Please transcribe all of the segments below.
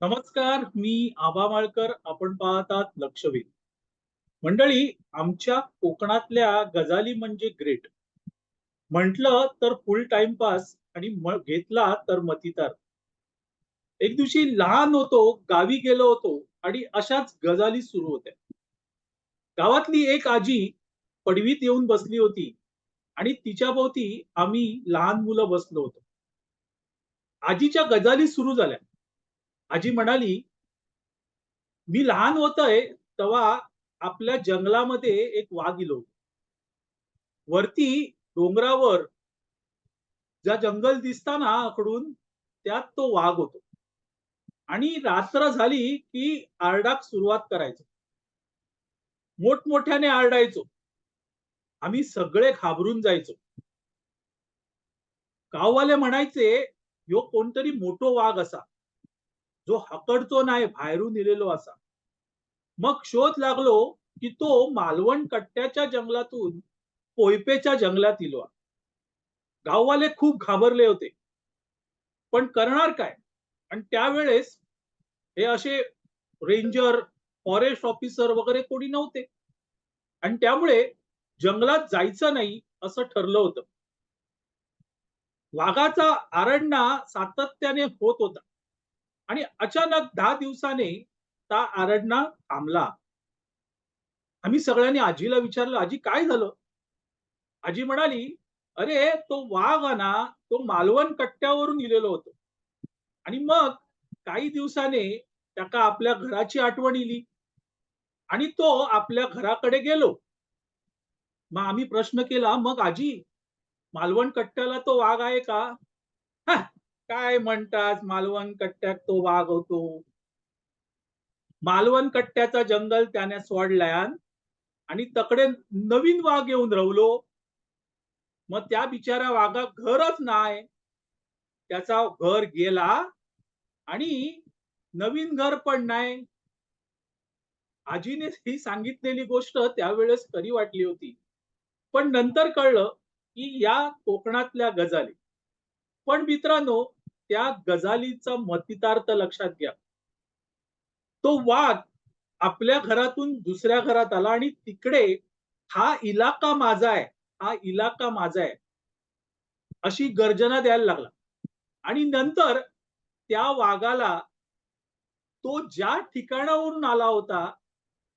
नमस्कार मी आबा माळकर. आपण पाहतात लक्षवेध. मंडळी आमच्या कोकणातल्या गजाली म्हणजे ग्रेट. म्हटलं तर फुल टाइमपास आणि म- घेतला तर मतितार. एक दिवशी लहान होतो गावी गेलो होतो आणि अशाच गजाली सुरू होत्या. गावातली एक आजी पडवीत येऊन बसली होती आणि तिच्या भोवती आम्ही लहान मुलं बसलो होतो. आजीच्या गजाली सुरू झाल्या. आजी म्हणाली मी लहान होतय तेव्हा आपल्या जंगलामध्ये एक वाघ इलो. वरती डोंगरावर ज्या जंगल दिसताना आकडून त्यात तो वाघ होतो. आणि रात्र झाली की आरडाक सुरुवात करायचो. मोठमोठ्याने आरडायचो. आम्ही सगळे घाबरून जायचो. गाववाले म्हणायचे यो कोणतरी मोठो वाघ असा. जो हकडतो नाही बाहेरून इलेलो असा. मग शोध लागलो की तो मालवण कट्ट्याच्या जंगलातून पोयपेच्या जंगलात इलो गाववाले खूप घाबरले होते. पण करणार काय? आणि त्यावेळेस हे असे रेंजर फॉरेस्ट ऑफिसर वगैरे कोणी नव्हते. आणि त्यामुळे जंगलात जायचं नाही असं ठरलं होतं. वाघाचा आरडणा सातत्याने होत होता. आणि अचानक दहा दिवसाने ता आरडणा थांबला. आम्ही सगळ्यांनी आजीला विचारलं आजी काय झालं? आजी म्हणाली अरे तो वाघ ना तो मालवण कट्ट्यावरून इलेलो होतो. आणि मग काही दिवसाने त्याका आपल्या घराची आठवण इली आणि तो आपल्या घराकडे गेलो. मग आम्ही प्रश्न केला मग आजी मालवण कट्ट्याला तो वाघ आहे का? काय म्हणतात? मालवण कट्ट्यात तो वाघ होतो. मालवण कट्ट्याचा जंगल त्याने सोडल्यान आणि तकडे नवीन वाघ येऊन रवलो. मग त्या बिचाऱ्या वाघा घरच नाही त्याचा घर गेला आणि नवीन घर पण नाही आजीने ही सांगितलेली गोष्ट त्यावेळेस खरी वाटली होती. पण नंतर कळलं की या कोकणातल्या गजाली. पण मित्रांनो त्या गजालीचा मतितार्थ लक्षात घ्या. तो वाघ आपल्या घरातून दुसऱ्या घरात आला आणि तिकडे हा इलाका माझा आहे हा इलाका माझा आहे अशी गर्जना द्यायला लागला. आणि नंतर त्या वाघाला तो ज्या ठिकाणावरून आला होता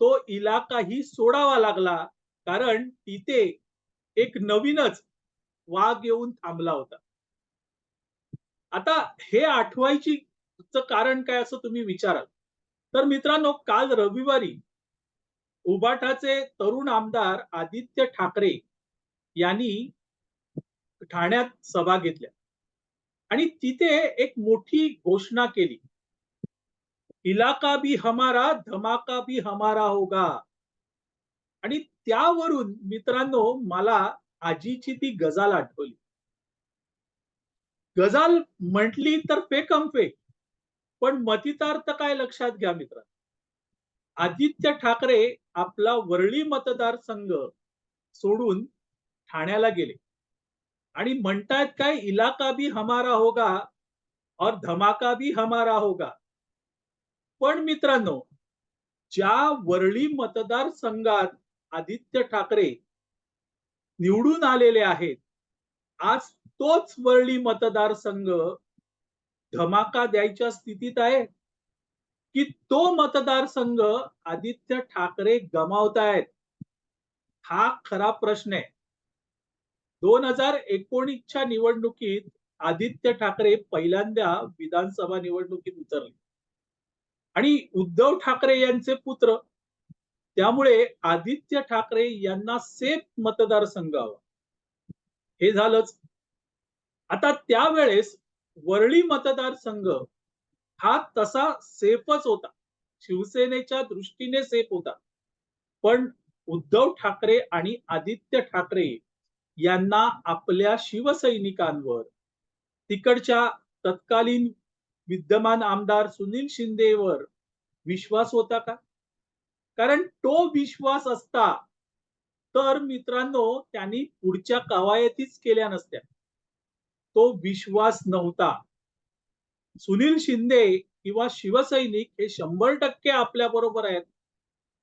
तो इलाकाही सोडावा लागला कारण तिथे एक नवीनच वाघ येऊन थांबला होता. आता हे आठवायची कारण काय असं तुम्ही विचाराल? तर मित्रांनो काल रविवारी उबाटाचे तरुण आमदार आदित्य ठाकरे यांनी ठाण्यात सभा घेतल्या. आणि तिथे एक मोठी घोषणा केली. इलाका भी हमारा धमाका भी हमारा होगा. आणि त्यावरून मित्रांनो मला आजीची ती गजाल आठवली. गजाल म्हटली तर फेकम फेक पण मतितार्थ काय लक्षात घ्या मित्रांनो? आदित्य ठाकरे आपला वरळी मतदारसंघ सोडून ठाण्याला गेले. आणि म्हणतायत काय इलाका भी हमारा होगा और धमाका भी हमारा होगा. पण मित्रांनो ज्या वरळी मतदारसंघात आदित्य ठाकरे निवडून आलेले आहेत आज तोच वरळी मतदारसंघ धमाका द्यायच्या स्थितीत आहे की तो मतदारसंघ आदित्य ठाकरे गमावतायत? हा खरा प्रश्न आहे. दोन हजार एकोणीसच्या निवडणुकीत आदित्य ठाकरे पहिल्यांदा विधानसभा निवडणुकीत उतरले. आणि उद्धव ठाकरे यांचे पुत्र. त्यामुळे आदित्य ठाकरे यांना सेफ मतदारसंघ हवा. हे झालंच. आता त्यावेळेस वरळी मतदारसंघ हा तसा सेफच होता. शिवसेनेच्या दृष्टीने सेफ होता. पण उद्धव ठाकरे आणि आदित्य ठाकरे यांना आपल्या शिवसैनिकांवर तिकडच्या तत्कालीन विद्यमान आमदार सुनील शिंदेवर विश्वास होता का? कारण तो विश्वास असता तर मित्रांनो त्यांनी पुढच्या कवायतीच केल्या नसत्या. तो विश्वास नव्हता. सुनील शिंदे किंवा शिवसैनिक हे शंभर टक्के आपल्या बरोबर आहेत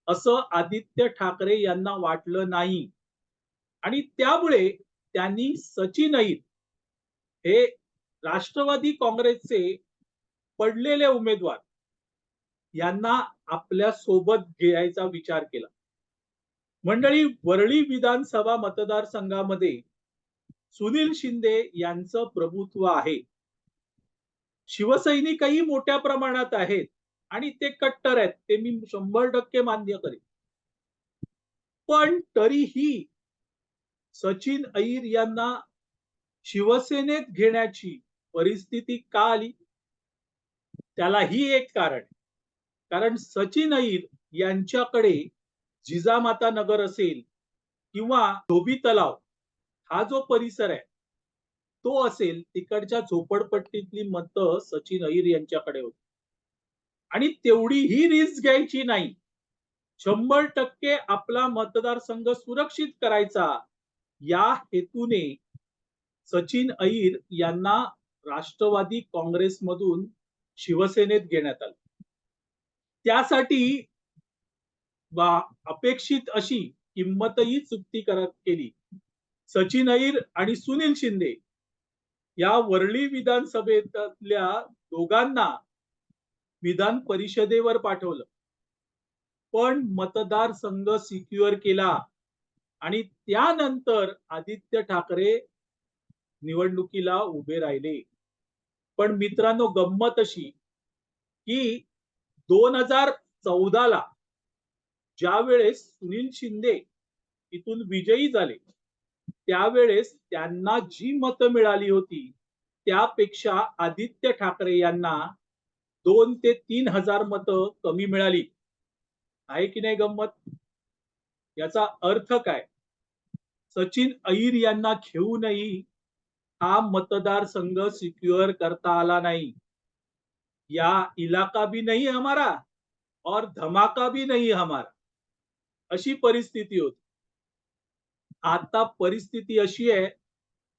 असं आदित्य ठाकरे यांना वाटलं नाही. आणि त्यामुळे त्यांनी सचिन ऐत हे राष्ट्रवादी काँग्रेसचे पडलेले उमेदवार यांना आपल्यासोबत घ्यायचा विचार केला. मंडळी वरळी विधानसभा मतदारसंघामध्ये सुनील शिंदे यांचं प्रभुत्व आहे. शिवसैनिकही मोठ्या प्रमाणात आहेत आणि ते कट्टर आहेत. ते मी शंभर टक्के मान्य करेन. पण तरीही सचिन अईर यांना शिवसेनेत घेण्याची परिस्थिती का आली? त्यालाही एक कारण. कारण सचिन अईर यांच्याकडे जिजामाता नगर असेल किंवा धोबी तलाव हा जो परिसर आहे तो असेल तिकडच्या झोपडपट्टीतली मतं सचिन अहिर यांच्याकडे होती. आणि तेवढी ही रिस्क घ्यायची नाही. शंभर टक्के आपला मतदारसंघ सुरक्षित करायचा. या हेतूने सचिन अहिर यांना राष्ट्रवादी काँग्रेसमधून शिवसेनेत घेण्यात आलं. त्यासाठी अपेक्षित अशी किंमतही चुकती करत केली. सचिन अईर आणि सुनील शिंदे या वरळी विधानसभेतल्या दोघांना विधान परिषदेवर पाठवलं. पण मतदारसंघ सिक्युअर केला आणि त्यानंतर आदित्य ठाकरे निवडणुकीला उभे राहिले. पण मित्रांनो गंमत अशी की दोन हजार चौदाला ज्या वेळेस सुनील शिंदे इथून विजयी झाले त्यावेळेस त्यांना जी मतं मिळाली होती त्यापेक्षा आदित्य ठाकरे यांना दोन ते तीन हजार मतं कमी मिळाली. आहे की नाही गंमत? याचा अर्थ काय? सचिन अईर यांना घेऊनही हा मतदारसंघ सिक्युअर करता आला नाही. या इलाका भी नहीं हमारा और धमाका भी नहीं हमारा. अशी परिस्थिती होती. आता परिस्थिती अशी आहे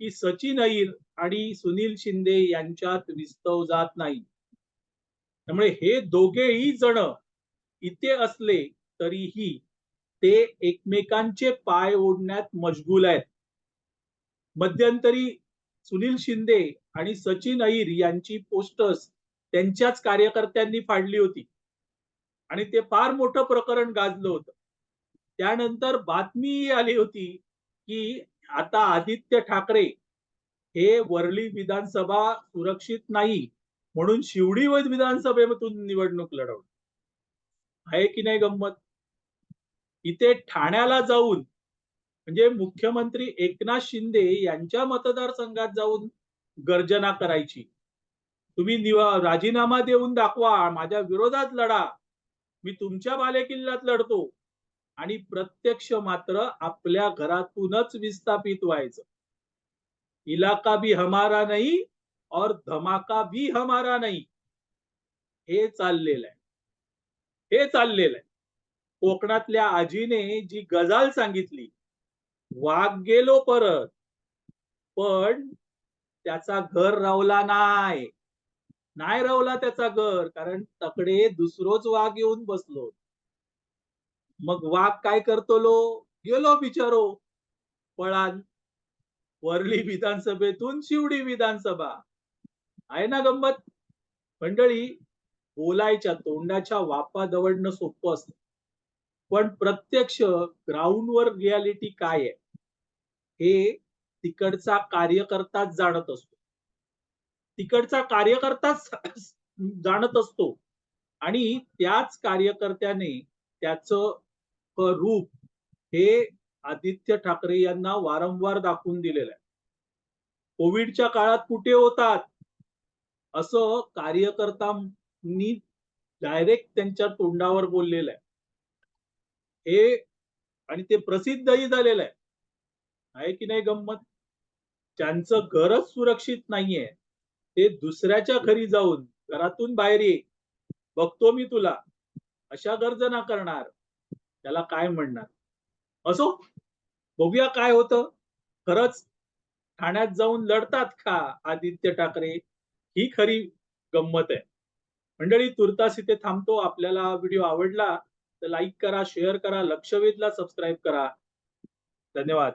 की सचिन अहिर आणि सुनील शिंदे यांच्यात विस्तव जात नाही. त्यामुळे हे दोघेही जण इथे असले तरीही ते एकमेकांचे पाय ओढण्यात मशगूल आहेत. मध्यंतरी सुनील शिंदे आणि सचिन अहिर यांची पोस्टर्स त्यांच्याच कार्यकर्त्यांनी फाडली होती. आणि ते फार मोठं प्रकरण गाजलं होतं. त्यानंतर बातमी आली होती की आता आदित्य ठाकरे हे वरळी विधानसभा सुरक्षित नाही म्हणून शिवडी विधानसभेमधून निवडणूक लढवणार. आहे की नाही गंमत? इथे ठाण्याला जाऊन म्हणजे मुख्यमंत्री एकनाथ शिंदे यांच्या मतदारसंघात जाऊन गर्जना करायची. तुम्ही निवा राजीनामा देऊन दाखवा माझ्या विरोधात लढा. मी तुमच्या बालेकिल्ल्यात लढतो. आणि प्रत्यक्ष मात्र आपल्या घरातूनच विस्थापित व्हायचं. इलाका भी हमारा नाही और धमाका भी हमारा नाही. हे चाललेलं आहे. हे चाललेलं आहे. कोकणातल्या आजीने जी गजाल सांगितली वाघ गेलो परत पण त्याचा घर रावला नाही. नाही रावला त्याचा घर कारण तकडे दुसरोच वाघ येऊन बसलो. मग वाघ काय करतो लो गेलो बिचारो. पळान. वरली विधानसभेतून शिवडी विधानसभा. आहे ना गंमत? मंडळी बोलायच्या तोंडाच्या वापा दवडणं सोपं असतं. पण प्रत्यक्ष ग्राउंडवर रियालिटी काय आहे? हे तिकडचा कार्यकर्ताच जाणत असतो. तिकडचा कार्यकर्ताच जाणत असतो. आणि त्याच कार्यकर्त्याने त्याचं रूप हे आदित्य ठाकरे यांना वारंवार दाखवून दिलेलं आहे. कोविडच्या काळात कुठे होतात? असं कार्यकर्त्यांनी डायरेक्ट त्यांच्या तोंडावर बोललेलं आहे. हे आणि ते प्रसिद्धही झालेलं आहे. आहे की नाही गंमत? ज्यांचं घरच सुरक्षित नाहीये ते दुसऱ्याच्या घरी जाऊन घरातून बाहेर ये. बघतो मी तुला. अशा गर्जना करणार. त्याला काय म्हणणार? असो बघूया काय होतं. खरंच ठाण्यात जाऊन लढतात का आदित्य ठाकरे? ही खरी गंमत आहे. मंडळी तुर्तास इथे थांबतो. आपल्याला व्हिडिओ आवडला तर लाईक करा शेअर करा लक्षवेधला सबस्क्राईब करा. धन्यवाद.